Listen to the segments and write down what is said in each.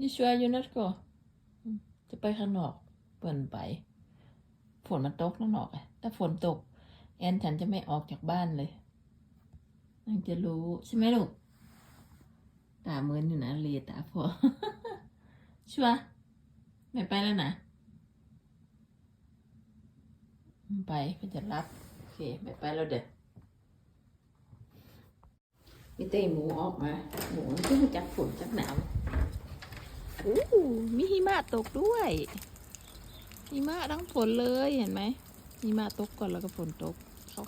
นี่ช่วยอยู่นัดก็จะไปข้างนอกเปิ่นไป ฝนมันตกข้างนอกอะถ้าฝนตก แอนฉันจะไม่ออกจากบ้านเลยนังจะรู้ใช่ไหมลูก ตาเหมือนอยู่นะเลียตาพอชัวร์ไม่ไปแล้วนะไม่ไปเพื่อจะรับ โอเค ไม่ไปแล้วเด็ดมีเตหมูออกมา หมูมันเพิ่งจักฝนจักหนาว อู้มีหิมะตกด้วยหิมะทั้งฝนเลยเห็นไหมหิมะตกก่อนแล้วก็ฝนตก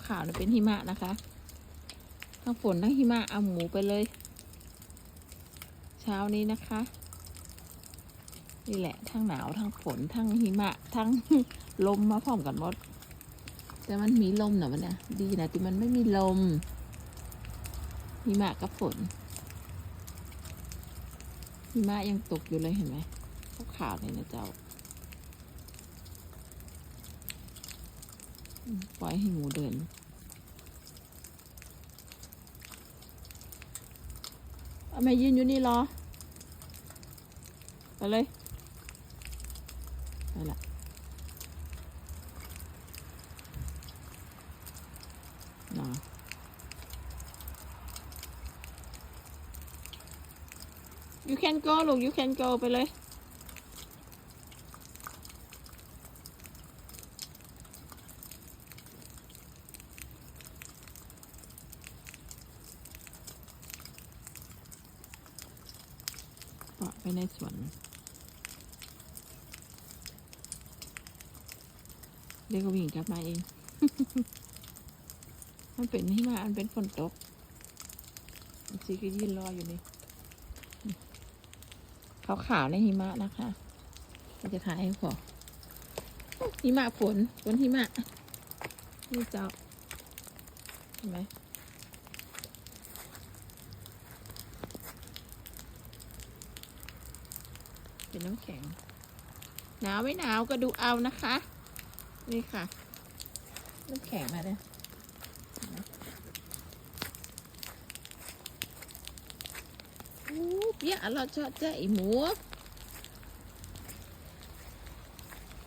ขาวๆนี่ยเป็นหิมะนะคะทั้งฝนทั้งหิมะเอาหมูไปเลย เช้านี้นะคะนี่แหละทั้งหนาวทั้งฝนทั้งหิมะทั้งลมมาพร้อมกันหมด แต่มันมีลมนะมันนะดีนะที่มันไม่มีลมหิมะกับฝน หิมะยังตกอยู่เลยเห็นไหมขาวเลยนะเจ้า ปล่อยให้หมูเดิน เอาแม่ยืนอยู่นี่รอ ไปเลย ไปละรอ you can go ลูก you can go ไปเลย ปะไปในสวน เดี๋ยวก็วิ่งกลับมาเอง มันเป็นที่มามันเป็นฝนตกซีก็ยืนรออยู่นี่ ขาวขาวๆในหิมะนะคะเราจะถ่ายให้พอหิมะฝนฝนหิมะนี่เจ้าเห็นไหมเป็นน้ำแข็ง หนาวไม่หนาวก็ดูเอานะคะ นี่ค่ะ น้ำแข็งมาเลยเห็นไหมโอ้ เปียกเราชอบใจหมู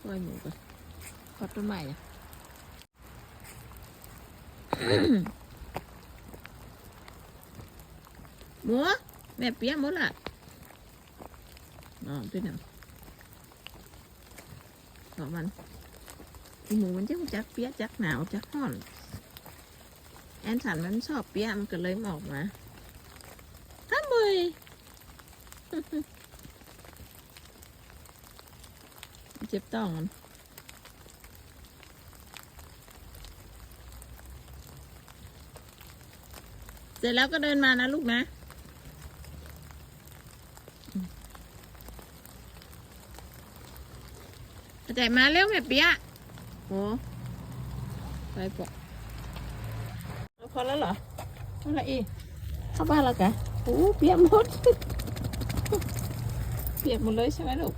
ปล่อยหมูก่อนขอดต้นไม้อะหมูแม่เปียหมดละอ๋อเป็นหนังของมันอีหมูมันจะจักเปียจักหนาวจักห้อน แอนสันมันชอบเปียมันก็เลยมออกมาทำเลย เจ็บต้องมันเสร็จแล้วก็เดินมานะลูกนะ ใจมาเร็วแม่เปียะโอ้ไปปะเอาพอแล้วเหรออะไรอีกเข้าบ้านแล้วกะโอ้เปียกหมดเปียกหมดเลยใช่ไหมลูก